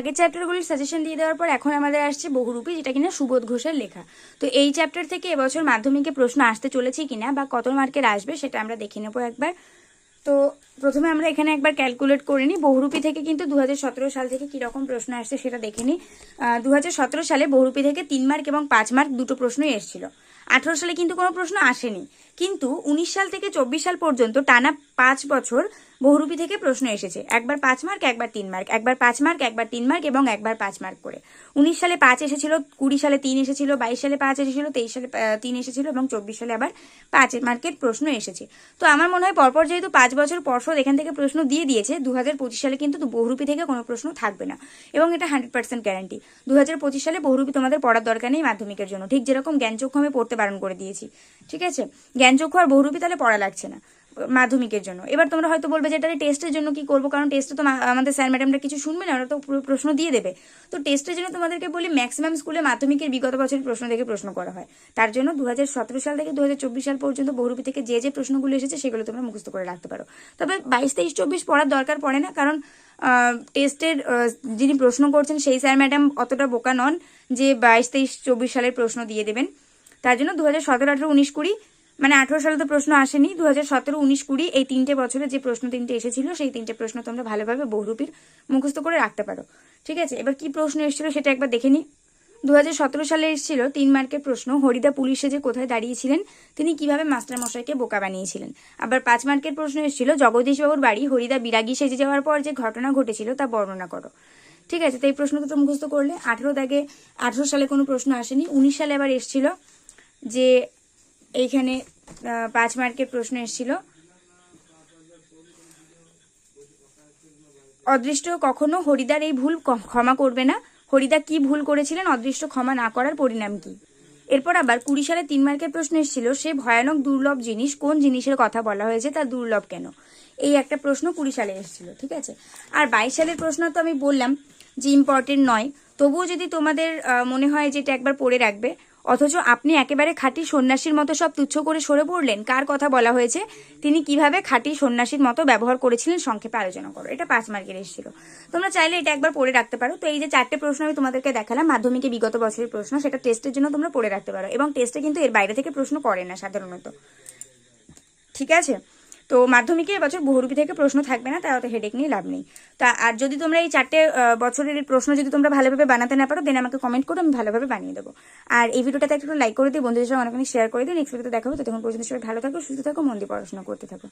আগের চ্যাপ্টারগুলির সাজেশন দিয়ে দেওয়ার পর এখন আমাদের আসছে বহুরূপী, যেটা কিনা সুবোধ ঘোষের লেখা। তো এই চ্যাপ্টার থেকে এবছর মাধ্যমিকে প্রশ্ন আসতে চলেছে কিনা বা কত মার্কের আসবে সেটা আমরা দেখে নেব একবার। তো প্রথমে আমরা এখানে একবার ক্যালকুলেট করে নিই, বহুরূপী থেকে কিন্তু দু হাজার সতেরো সাল থেকে কীরকম প্রশ্ন আসছে সেটা দেখে নিই। দু হাজার সতেরো সালে বহুরূপী থেকে তিন মার্ক এবং পাঁচ মার্ক দুটো প্রশ্নই এসেছিল। আঠেরো সালে কিন্তু কোনো প্রশ্ন আসেনি। কিন্তু উনিশ সাল থেকে চব্বিশ সাল পর্যন্ত টানা পাঁচ বছর বহুরূপী থেকে প্রশ্ন এসেছে, একবার পাঁচ মার্ক, একবার তিন মার্ক, একবার পাঁচ মার্ক, একবার তিন মার্ক এবং একবার পাঁচ মার্ক করে। উনিশ সালে পাঁচ এসেছিল, কুড়ি সালে তিন এসেছিল, বাইশ সালে পাঁচ এসেছিল, তেইশ সালে তিন এসেছিল এবং চব্বিশ সালে আবার পাঁচ মার্কের প্রশ্ন এসেছে। তো আমার মনে হয় পরপর যেহেতু পাঁচ বছর পরপর এখান থেকে প্রশ্ন দিয়ে দিয়েছে দু হাজার পঁচিশ সালে কিন্তু বহুরূপী থেকে কোনো প্রশ্ন থাকবে না এবং এটা হান্ড্রেড পার্সেন্ট গ্যারান্টি দু হাজার পঁচিশ সালে বহুরূপী তোমাদের পড়ার দরকার নেই মাধ্যমিকের জন্য। ঠিক যেরকম জ্ঞানচক্ষু আমি পড়তে বারণ করে দিয়েছি। ঠিক আছে? জ্ঞানচক্ষু আর বহুরূপী তাহলে পড়া লাগছে না। মাধ্যমিকের জন্য। এবার তোমরা হয়তো বলবে যে এটা টেস্টের জন্য কি করব? কারণ টেস্টে তো আমাদের স্যার ম্যাডামরা কিছু শুনবে না, ওরা তো পুরো প্রশ্ন দিয়ে দেবে। তো টেস্টের জন্য তোমাদেরকে বলি ম্যাক্সিমাম স্কুলে মাধ্যমিকের বিগত বছরের প্রশ্ন থেকে প্রশ্ন করা হয়। তার জন্য দুহাজার সতেরো সাল থেকে দু হাজার চব্বিশ সাল পর্যন্ত বহুরূপী থেকে যে যে প্রশ্নগুলো এসেছে, সেগুলো তোমরা মুখস্থ করে রাখতে পারো। তবে বাইশ, তেইশ, চব্বিশ পড়ার দরকার পড়ে না, কারণ টেস্টের যিনি প্রশ্ন করছেন, সেই স্যার ম্যাডাম অতটা বোকা নন যে বাইশ, তেইশ, চব্বিশ সালের প্রশ্ন দিয়ে দেবেন। তার জন্য দু হাজার সতেরো আঠেরো, উনিশ, কুড়ি মানে আঠেরো সালে তো প্রশ্ন আসেনি দু হাজার সতেরো, উনিশ, কুড়ি, এই তিনটে বছরে যে প্রশ্ন তিনটে এসেছিল, সেই তিনটে প্রশ্ন তোমরা ভালোভাবে বহুরূপীর মুখস্থ করে রাখতে পারো। ঠিক আছে? এবার কি প্রশ্ন এসেছিল সেটা একবার দেখে নিই দু হাজার সতেরো সালে এসেছিল তিন মার্কের প্রশ্ন, হরিদা পুলিশে যে কোথায় দাঁড়িয়েছিলেন, তিনি কীভাবে মাস্টার মশাইকে বোকা বানিয়েছিলেন? আবার পাঁচ মার্কের প্রশ্ন এসেছিল, জগদীশবাবুর বাড়ি হরিদা বিরাগী সেজে যাওয়ার পর যে ঘটনা ঘটেছিল তা বর্ণনা করো। ঠিক আছে? তো এই প্রশ্ন দুটো মুখস্থ করলে। আঠেরো দাগে আঠেরো সালে কোনো প্রশ্ন আসেনি। উনিশ সালে আবার এসেছিল যে এইখানে পাঁচ মার্কের প্রশ্ন এসেছিল। অদৃষ্ট কখনো হরিদার এই ভুল ক্ষমা করবে না। হরিদা কি ভুল করেছিলেন, অদৃষ্ট ক্ষমা না করার পরিণাম কি? এরপর আবার কুড়ি সালে তিন মার্কের প্রশ্ন এসেছিল, সে ভয়ানক দুর্লভ জিনিস কোন জিনিসের কথা বলা হয়েছে, তা দুর্লভ কেন? এই একটা প্রশ্ন কুড়ি সালে এসেছিল, ঠিক আছে? আর বাইশ সালের প্রশ্ন তো আমি বললাম যে ইম্পর্টেন্ট নয়। তবুও যদি তোমাদের মনে হয় যে এটা একবার পড়ে রাখবে অথচ আপনি একেবারে খাঁটি সন্ন্যাসীর মতো সব তুচ্ছ করে সরে পড়লেন। কার কথা বলা হয়েছে? তিনি কীভাবে খাঁটি সন্ন্যাসীর মতো ব্যবহার করেছিলেন সংক্ষেপে আলোচনা করো। এটা পাঁচ মার্কের এসেছিল। তোমরা চাইলে এটা একবার পড়ে রাখতে পারো। তো এই যে চারটে প্রশ্ন আমি তোমাদেরকে দেখালাম, মাধ্যমিকে বিগত বছরের প্রশ্ন, সেটা টেস্টের জন্য তোমরা পড়ে রাখতে পারো। এবং টেস্টে কিন্তু এর বাইরে থেকে প্রশ্ন করে না সাধারণত। ঠিক আছে? তো মাধ্যমিকে এবছর বহুরূপী থেকে প্রশ্ন থাকবে না, তার অত হেডেক নিয়ে লাভ নেই। তা আর যদি তোমরা এই চারটে বছরের প্রশ্ন যদি তোমরা ভালোভাবে বানাতে না পারো দেন আমাকে কমেন্ট করো, আমি ভালোভাবে বানিয়ে দেবো। আর এই ভিডিওটাতে একটু লাইক করে দিই বন্ধুদের সঙ্গে অনেক শেয়ার করে দিই নেক্সট ভিডিওতে দেখাবো তখন পর্যন্ত সবাই ভালো থাকো, সুস্থ থাকো, মন দিয়ে পড়াশোনা করতে থাকো।